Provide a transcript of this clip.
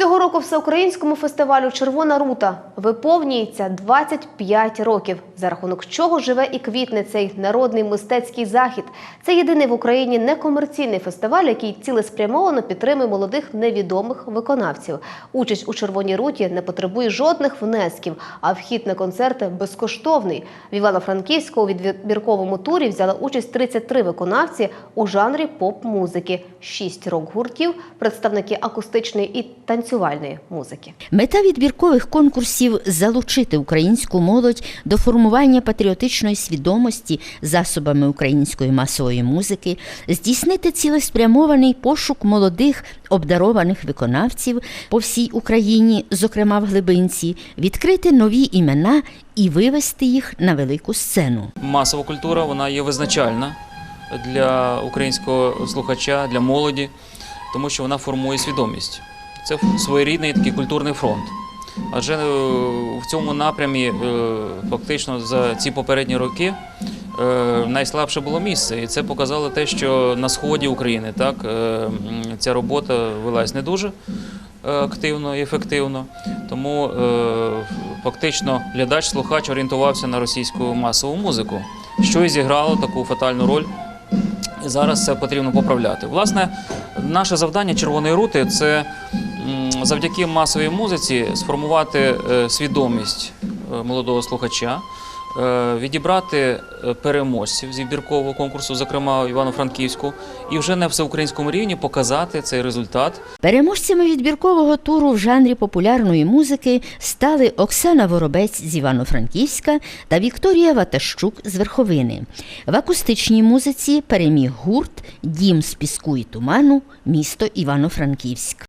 Цього року всеукраїнському фестивалю Червона рута виповнюється 25 років, за рахунок чого живе і квітне цей народний мистецький захід. Це єдиний в Україні некомерційний фестиваль, який цілеспрямовано підтримує молодих невідомих виконавців. Участь у Червоній руті не потребує жодних внесків, а вхід на концерти безкоштовний. В Івано-Франківську у відбірковому турі взяла участь 33 виконавці у жанрі поп-музики, 6 рок-гуртів, представники акустичної і танцювальної музики. Мета відбіркових конкурсів залучити українську молодь до формування патріотичної свідомості засобами української масової музики, здійснити цілеспрямований пошук молодих обдарованих виконавців по всій Україні, зокрема в глибинці, відкрити нові імена і вивести їх на велику сцену. масова культура вона є визначальна для українського слухача, для молоді, тому що вона формує свідомість. Це своєрідний такий культурний фронт. Адже е, в цьому напрямі е, фактично за ці попередні роки е, найслабше було місце. І це показало те, що на сході України так, ця робота велась не дуже активно і ефективно. Тому фактично глядач-слухач орієнтувався на російську масову музику, що і зіграло таку фатальну роль. І зараз це потрібно поправляти. Власне, наше завдання червоної рути це завдяки масовій музиці сформувати е, свідомість е, молодого слухача, е, відібрати переможців з відбіркового конкурсу, зокрема Івано-Франківську, і вже на всеукраїнському рівні показати цей результат Переможцями відбіркового туру в жанрі популярної музики стали Оксана Воробець з Івано-Франківська та Вікторія Ватащук з Верховини. В акустичній музиці переміг гурт Дім з піску і туману, місто Івано-Франківськ.